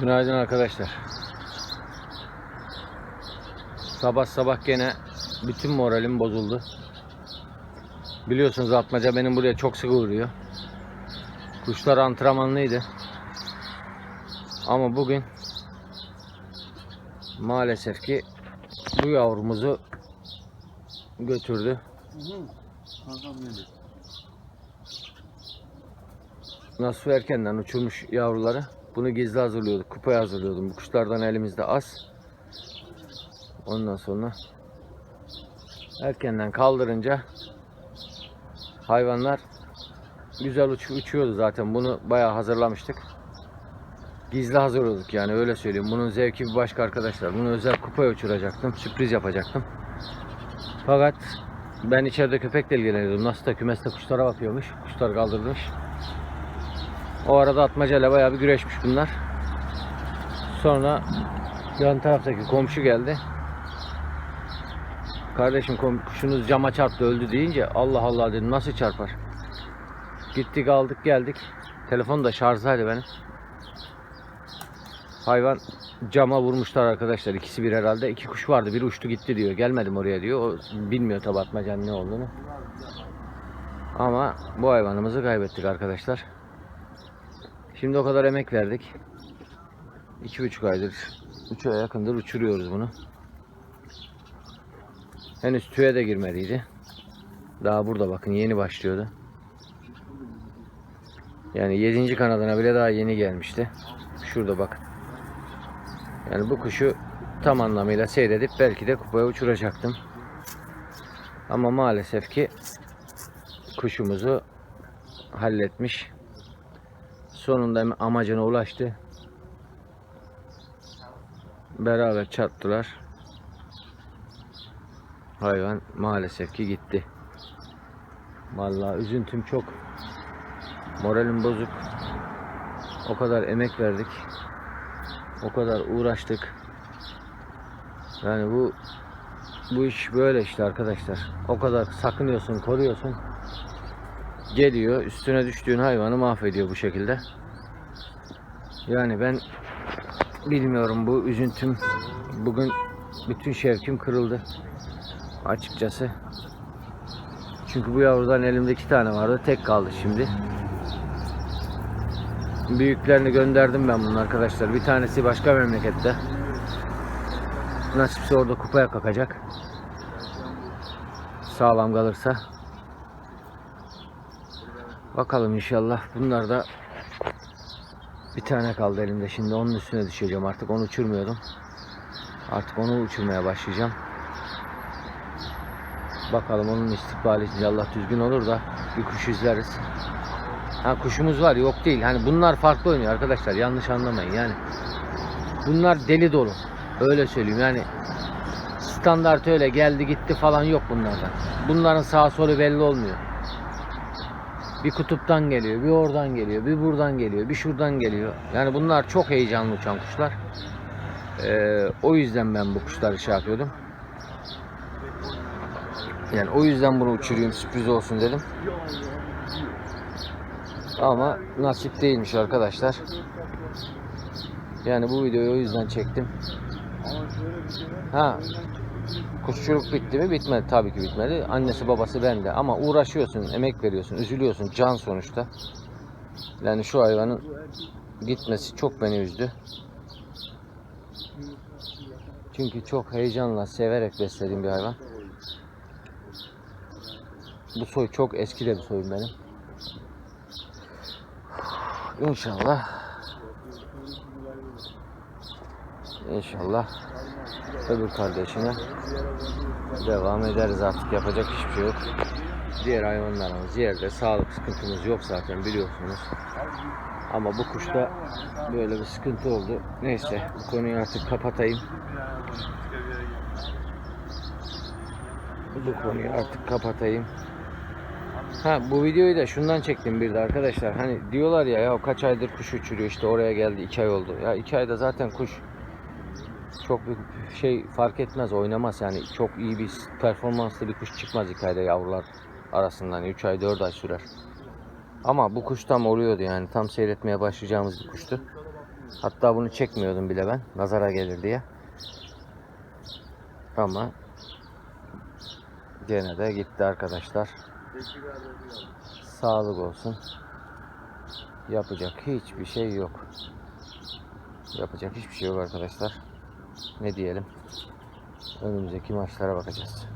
Günaydın arkadaşlar. Sabah sabah gene bütün moralim bozuldu. Biliyorsunuz atmaca benim buraya çok sık uğruyor. Kuşlar antrenmanlıydı. Ama bugün maalesef ki bu yavrumuzu götürdü. Nasıl erkenden uçurmuş yavruları. Bunu gizli hazırlıyorduk. Kupaya hazırlıyordum. Bu kuşlardan elimizde az. Ondan sonra erkenden kaldırınca hayvanlar güzel uç, uçuyordu zaten. Bunu bayağı hazırlamıştık. Gizli hazırlıyorduk yani öyle söyleyeyim. Bunun zevki bir başka arkadaşlar. Bunu özel kupaya uçuracaktım. Sürpriz yapacaktım. Fakat ben içeride köpekle ilgileniyordum. Nasıl da kümeste kuşlara bakıyormuş. Kuşlar kaldırmış. O arada atmacayla bayağı bir güreşmiş bunlar. Sonra yan taraftaki komşu geldi. Kardeşim kom- kuşunuz cama çarptı öldü deyince Allah Allah dedim nasıl çarpar? Gittik aldık geldik. Telefon da şarjdaydı benim. Hayvan cama vurmuşlar arkadaşlar. İkisi bir herhalde. İki kuş vardı. Biri uçtu gitti diyor. Gelmedim oraya diyor. O bilmiyor tabi atmacanın ne olduğunu. Ama bu hayvanımızı kaybettik arkadaşlar. Şimdi o kadar emek verdik. İki buçuk aydır, üç aya yakındır uçuruyoruz bunu. Henüz tüye de girmediydi. Daha burada bakın yeni başlıyordu. Yani 7. kanadına bile daha yeni gelmişti. Şurada bakın. Yani bu kuşu tam anlamıyla seyredip belki de kupaya uçuracaktım. Ama maalesef ki kuşumuzu halletmiş. Sonunda amacına ulaştı. Beraber çarptılar. Hayvan maalesef ki gitti. Vallahi üzüntüm çok. Moralim bozuk. O kadar emek verdik. O kadar uğraştık. Yani bu bu iş böyle işte arkadaşlar. O kadar sakınıyorsun, koruyorsun. Geliyor, üstüne düştüğün hayvanı mahvediyor bu şekilde. Yani ben bilmiyorum bu üzüntüm bugün bütün şevkim kırıldı. Açıkçası. Çünkü bu yavrudan elimde iki tane vardı. Tek kaldı şimdi. Büyüklerini gönderdim ben bunun arkadaşlar. Bir tanesi başka memlekette. Nasipse orada kupaya kakacak. Sağlam kalırsa. Bakalım inşallah. Bunlar da bir tane kaldı elimde. Şimdi onun üstüne düşeceğim artık. Onu uçurmuyordum. Artık onu uçurmaya başlayacağım. Bakalım onun istikbali inşallah düzgün olur da bir kuş izleriz. Ha kuşumuz var yok değil. Hani bunlar farklı oynuyor arkadaşlar. Yanlış anlamayın. Yani bunlar deli dolu. Öyle söyleyeyim. Yani standart öyle geldi gitti falan yok bunlardan. Bunların sağ solu belli olmuyor. Bir kutuptan geliyor, bir oradan geliyor, bir buradan geliyor, bir şuradan geliyor. Yani bunlar çok heyecanlı uçan kuşlar. Ee, o yüzden ben bu kuşları şey yapıyordum. Yani o yüzden bunu uçurayım sürpriz olsun dedim. Ama nasip değilmiş arkadaşlar. Yani bu videoyu o yüzden çektim. Ha, kuşçuluk bitti mi? Bitmedi. Tabii ki bitmedi. Annesi babası bende. Ama uğraşıyorsun, emek veriyorsun, üzülüyorsun. Can sonuçta. Yani şu hayvanın gitmesi çok beni üzdü. Çünkü çok heyecanla, severek beslediğim bir hayvan. Bu soy çok eski de bir soyum benim. İnşallah. İnşallah öbür kardeşine devam ederiz artık yapacak hiçbir şey yok. Diğer hayvanlarımız yerde sağlık sıkıntımız yok zaten biliyorsunuz. Ama bu kuşta böyle bir sıkıntı oldu. Neyse bu konuyu artık kapatayım. Bu konuyu artık kapatayım. Ha bu videoyu da şundan çektim bir de arkadaşlar. Hani diyorlar ya ya kaç aydır kuş uçuruyor işte oraya geldi 2 ay oldu. Ya 2 ayda zaten kuş çok bir şey fark etmez oynamaz yani çok iyi bir performanslı bir kuş çıkmaz 2 ayda yavrular arasından 3 ay 4 ay sürer. Ama bu kuş tam oluyordu yani. Tam seyretmeye başlayacağımız bir kuştu. Hatta bunu çekmiyordum bile ben. Nazara gelir diye. Ama gene de gitti arkadaşlar. Sağlık olsun. Yapacak hiçbir şey yok. Yapacak hiçbir şey yok arkadaşlar. Ne diyelim? Önümüzdeki maçlara bakacağız.